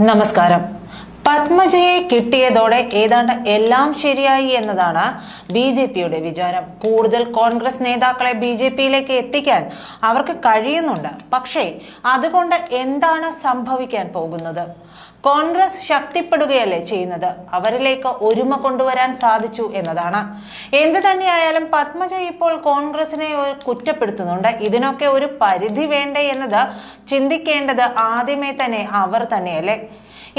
നമസ്കാരം. പത്മജയെ കിട്ടിയതോടെ ഏതാണ്ട് എല്ലാം ശരിയായി എന്നതാണ് ബി ജെ പിയുടെ വിചാരം. കൂടുതൽ കോൺഗ്രസ് നേതാക്കളെ ബി ജെ പിയിലേക്ക് എത്തിക്കാൻ അവർക്ക് കഴിയുന്നുണ്ട്. പക്ഷേ അതുകൊണ്ട് എന്താണ് സംഭവിക്കാൻ പോകുന്നത്? കോൺഗ്രസ് ശക്തിപ്പെടുകയല്ലേ ചെയ്യുന്നത്? അവരിലേക്ക് ഒരുമ കൊണ്ടുവരാൻ സാധിച്ചു എന്നതാണ്. എന്ത് തന്നെയായാലും പത്മജ ഇപ്പോൾ കോൺഗ്രസിനെ കുറ്റപ്പെടുത്തുന്നുണ്ട്. ഇതിനൊക്കെ ഒരു പരിധി വേണ്ടേ എന്നത് ചിന്തിക്കേണ്ടത് ആദ്യമേ തന്നെ അവർ തന്നെയല്ലേ?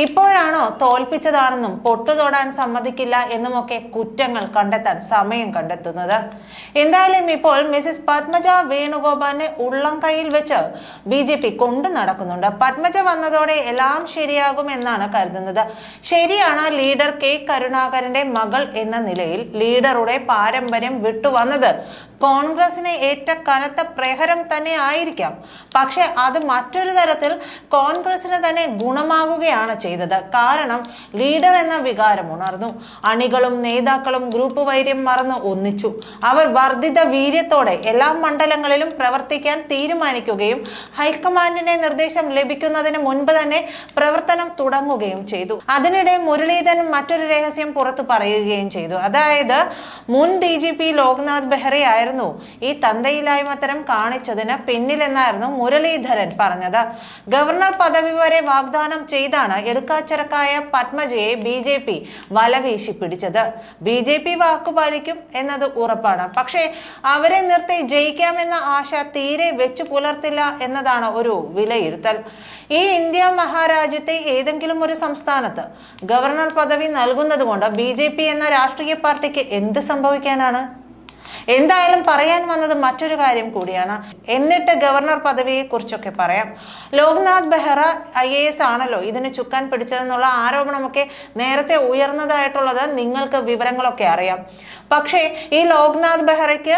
ഇപ്പോഴാണോ തോൽപ്പിച്ചതാണെന്നും പൊട്ടുതൊടാൻ സമ്മതിക്കില്ല എന്നുമൊക്കെ കുറ്റങ്ങൾ കണ്ടെത്താൻ സമയം കണ്ടെത്തുന്നത്. എന്തായാലും ഇപ്പോൾ മിസിസ് പത്മജ വേണുഗോപാലിനെ ഉള്ളം കയ്യിൽ വെച്ച് ബി ജെ പി കൊണ്ടു നടക്കുന്നുണ്ട്. പത്മജ വന്നതോടെ എല്ലാം ശരിയാകും എന്നാണ് കരുതുന്നത്. ശരിയാണ് ലീഡർ കെ കരുണാകരന്റെ മകൾ എന്ന നിലയിൽ ലീഡറുടെ പാരമ്പര്യം വിട്ടുവന്നത് കോൺഗ്രസിനെ ഏറ്റ കനത്ത പ്രഹരം തന്നെ ആയിരിക്കാം. പക്ഷെ അത് മറ്റൊരു തരത്തിൽ കോൺഗ്രസിന് തന്നെ ഗുണമാകുകയാണ് ചെയ്തത്. കാരണം ലീഡർ എന്ന വികാരം ഉണർന്നു. അണികളും നേതാക്കളും ഗ്രൂപ്പ് വൈര്യം മറന്ന് ഒന്നിച്ചു. അവർ വർദ്ധിത വീര്യത്തോടെ എല്ലാ മണ്ഡലങ്ങളിലും പ്രവർത്തിക്കാൻ തീരുമാനിക്കുകയും ഹൈക്കമാൻഡിന്റെ നിർദ്ദേശം ലഭിക്കുന്നതിന് മുൻപ് തന്നെ പ്രവർത്തനം തുടങ്ങുകയും ചെയ്തു. അതിനിടെ മുരളീധരൻ മറ്റൊരു രഹസ്യം പുറത്തു പറയുകയും ചെയ്തു. അതായത് മുൻ ഡി ജി പി ലോക്നാഥ് ബെഹ്റയായിരുന്നു ഈ തന്തയില്ലായ്മത്തരം കാണിച്ചതിന് പിന്നിലെന്നായിരുന്നു മുരളീധരൻ പറഞ്ഞത്. ഗവർണർ പദവി വരെ വാഗ്ദാനം ചെയ്താണ് എടുക്കാച്ചരക്കായ പത്മജയെ ബി ജെ പി വലവീശി പിടിച്ചത്. ബി ജെ പി വാക്കുപാലിക്കും എന്നത് ഉറപ്പാണ്. പക്ഷേ അവരെ നിർത്തി ജയിക്കാമെന്ന ആശ തീരെ വെച്ചു പുലർത്തില്ല എന്നതാണ് ഒരു വിലയിരുത്തൽ. ഈ ഇന്ത്യ മഹാരാജ്യത്തെ ഏതെങ്കിലും ഒരു സംസ്ഥാനത്ത് ഗവർണർ പദവി നൽകുന്നത് കൊണ്ട് എന്ന രാഷ്ട്രീയ പാർട്ടിക്ക് എന്ത് സംഭവിക്കാനാണ്? എന്തായാലും പറയാൻ വന്നത് മറ്റൊരു കാര്യം കൂടിയാണ്. എന്നിട്ട് ഗവർണർ പദവിയെ കുറിച്ചൊക്കെ പറയാം. Loknath Behra I A S ആണല്ലോ ഇതിന് ചുക്കാൻ പിടിച്ചതെന്നുള്ള ആരോപണമൊക്കെ നേരത്തെ ഉയർന്നതായിട്ടുള്ളത് നിങ്ങൾക്ക് വിവരങ്ങളൊക്കെ അറിയാം. പക്ഷേ ഈ ലോക്നാഥ് ബെഹ്റയ്ക്ക്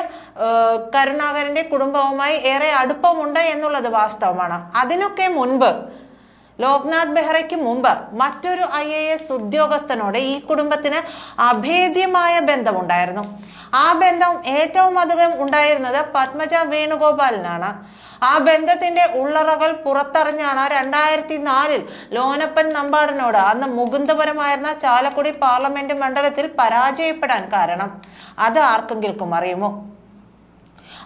കരുണാകരന്റെ കുടുംബവുമായി ഏറെ അടുപ്പമുണ്ട് എന്നുള്ളത് വാസ്തവമാണ്. അതിനൊക്കെ മുൻപ് ലോക്നാഥ് ബെഹ്റയ്ക്ക് മുമ്പ് മറ്റൊരു ഐ എ എസ് ഉദ്യോഗസ്ഥനോട് ഈ കുടുംബത്തിന് അഭേദ്യമായ ബന്ധമുണ്ടായിരുന്നു. ആ ബന്ധം ഏറ്റവും അധികം ഉണ്ടായിരുന്നത് പത്മജ വേണുഗോപാലിനാണ്. ആ ബന്ധത്തിന്റെ ഉള്ളറകൾ പുറത്തറിഞ്ഞാണ് രണ്ടായിരത്തി നാലിൽ ലോനപ്പൻ നമ്പാടനോട് അന്ന് മുകുന്ദപരമായിരുന്ന ചാലക്കുടി പാർലമെന്റ് മണ്ഡലത്തിൽ പരാജയപ്പെടാൻ കാരണം. അത് ആർക്കെങ്കിലും അറിയുമോ?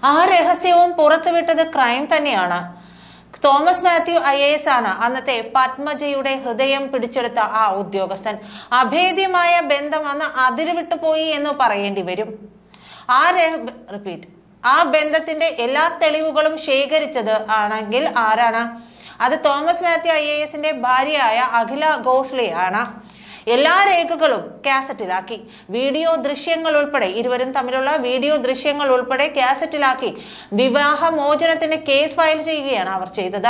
ആ രഹസ്യവും പുറത്തുവിട്ടത് ക്രൈം തന്നെയാണ്. Thomas Mathew I A S ആണ്. അന്നത്തെ പത്മജയുടെ ഹൃദയം പിടിച്ചെടുത്ത ആ ഉദ്യോഗസ്ഥൻ. അഭേദ്യമായ ബന്ധം അന്ന് അതിരുവിട്ടു പോയി എന്ന് പറയേണ്ടി വരും. ആ റിപ്പീറ്റ് ആ ബന്ധത്തിന്റെ എല്ലാ തെളിവുകളും ശേഖരിച്ചത് ആണെങ്കിൽ ആരാണ്? അത് തോമസ് മാത്യു ഐ എ എസിന്റെ ഭാര്യയായ അഖില ഗോസ്ലി ആണ് എല്ലാ രേഖകളും കാസറ്റിലാക്കി. വീഡിയോ ദൃശ്യങ്ങൾ ഉൾപ്പെടെ ഇരുവരും തമ്മിലുള്ള വീഡിയോ ദൃശ്യങ്ങൾ ഉൾപ്പെടെ കാസറ്റിലാക്കി വിവാഹ മോചനത്തിന് കേസ് ഫയൽ ചെയ്യുകയാണ് അവർ ചെയ്തത്.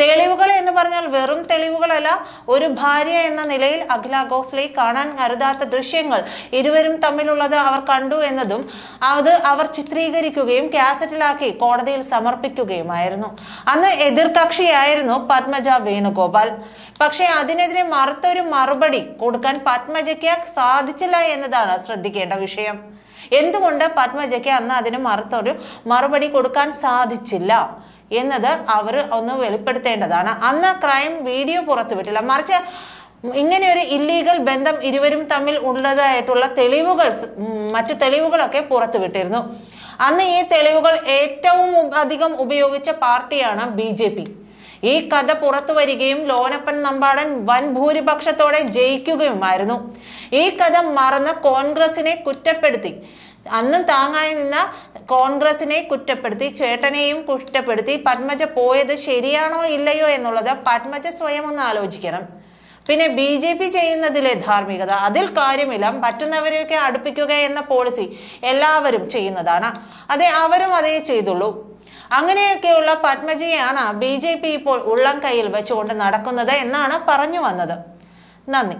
തെളിവുകൾ എന്ന് പറഞ്ഞാൽ വെറും തെളിവുകളല്ല ഒരു ഭാര്യ എന്ന നിലയിൽ അഖില ഗോസ്ലെ കാണാൻ കരുതാത്ത ദൃശ്യങ്ങൾ ഇരുവരും തമ്മിലുള്ളത് അവർ കണ്ടു എന്നതും അത് അവർ ചിത്രീകരിക്കുകയും കാസറ്റിലാക്കി കോടതിയിൽ സമർപ്പിക്കുകയുമായിരുന്നു. അന്ന് എതിർകക്ഷിയായിരുന്നു പത്മജ വേണുഗോപാൽ. പക്ഷേ അതിനെതിരെ മറുത്തൊരു മറുപടി കൊടുക്കാൻ പത്മജയ്ക്ക് സാധിച്ചില്ല എന്നതാണ് ശ്രദ്ധിക്കേണ്ട വിഷയം. എന്തുകൊണ്ട് പത്മജയ്ക്ക് അന്ന് അതിന് മറുത്തൊരു മറുപടി കൊടുക്കാൻ സാധിച്ചില്ല എന്നത് അവർ ഒന്ന് വെളിപ്പെടുത്തേണ്ടതാണ്. അന്ന് ക്രൈം വീഡിയോ പുറത്തുവിട്ടില്ല. മറിച്ച് ഇങ്ങനെ ഒരു ഇല്ലീഗൽ ബന്ധം ഇരുവരും തമ്മിൽ ഉള്ളതായിട്ടുള്ള തെളിവുകൾ മറ്റു തെളിവുകളൊക്കെ പുറത്തുവിട്ടിരുന്നു. അന്ന് ഈ തെളിവുകൾ ഏറ്റവും അധികം ഉപയോഗിച്ച പാർട്ടിയാണ് ബി ഈ കഥ പുറത്തു വരികയും ലോനപ്പൻ നമ്പാടൻ വൻ ഭൂരിപക്ഷത്തോടെ ജയിക്കുകയുമായിരുന്നു. ഈ കഥ മറന്ന് കോൺഗ്രസിനെ കുറ്റപ്പെടുത്തി. അന്നും താങ്ങായി നിന്ന കോൺഗ്രസിനെ കുറ്റപ്പെടുത്തി ചേട്ടനെയും കുറ്റപ്പെടുത്തി പത്മജ പോയത് ശരിയാണോ ഇല്ലയോ എന്നുള്ളത് പത്മജ സ്വയം ഒന്ന് ആലോചിക്കണം. പിന്നെ ബി ജെ പി ചെയ്യുന്നതിലെ ധാർമ്മികത. അതിൽ കാര്യമില്ല. പറ്റുന്നവരെയൊക്കെ അടുപ്പിക്കുക എന്ന പോളിസി എല്ലാവരും ചെയ്യുന്നതാണ്. അതെ അവരും അതേ ചെയ്തുള്ളൂ. അങ്ങനെയൊക്കെയുള്ള പത്മജിയാണ് ബി ജെ പി ഇപ്പോൾ ഉള്ളം കയ്യിൽ വെച്ചുകൊണ്ട് നടക്കുന്നത് എന്നാണ് പറഞ്ഞു വന്നത്. നന്ദി.